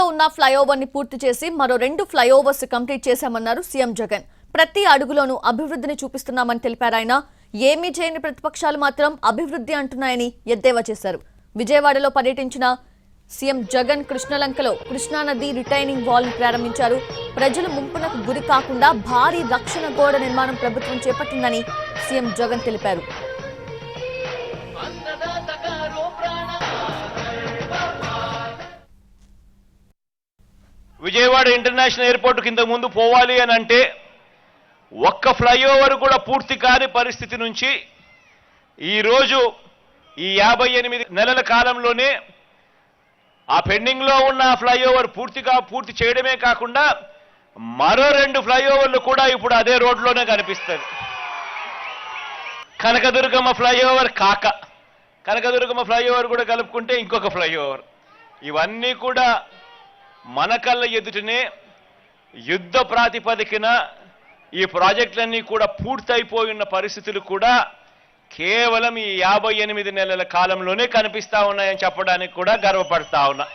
పెండింగ్లో ఉన్న ఫ్లైఓవర్ని పూర్తి చేసి మరో రెండు ఫ్లైఓవర్స్ కంప్లీట్ చేశామన్నారు సీఎం జగన్. ప్రతి అడుగులోనూ అభివృద్ధిని చూపిస్తున్నామని తెలిపారు ఆయన. ఏమీ చేయని ప్రతిపక్షాలు మాత్రం అభివృద్ధి అంటున్నాయని ఎద్దేవా చేశారు. విజయవాడలో పర్యటించిన సీఎం జగన్ కృష్ణలంకలో కృష్ణానది రిటైనింగ్ వాల్ను ప్రారంభించారు. ప్రజలు ముంపునకు గురి కాకుండా భారీ రక్షణ గోడ నిర్మాణం ప్రభుత్వం చేపట్టిందని సీఎం జగన్ తెలిపారు. విజయవాడ ఇంటర్నేషనల్ ఎయిర్పోర్ట్ కింద ముందు పోవాలి అని అంటే ఒక్క ఫ్లైఓవర్ కూడా పూర్తి కాని పరిస్థితి నుంచి ఈరోజు ఈ యాభై ఎనిమిది నెలల కాలంలోనే ఆ పెండింగ్లో ఉన్న ఫ్లైఓవర్ పూర్తిగా పూర్తి చేయడమే కాకుండా మరో రెండు ఫ్లైఓవర్లు కూడా ఇప్పుడు అదే రోడ్లోనే కనిపిస్తుంది కనకదుర్గమ్మ ఫ్లైఓవర్ కాక. కనకదుర్గమ్మ ఫ్లైఓవర్ కూడా కలుపుకుంటే ఇంకొక ఫ్లైఓవర్. ఇవన్నీ కూడా మన కళ్ళ ఎదుటనే యుద్ధ ప్రాతిపదికన ఈ ప్రాజెక్టులన్నీ కూడా పూర్తయిపోయిన పరిస్థితులు కూడా కేవలం ఈ యాభై ఎనిమిది నెలల కాలంలోనే కనిపిస్తా ఉన్నాయని చెప్పడానికి కూడా గర్వపడతా ఉన్నా.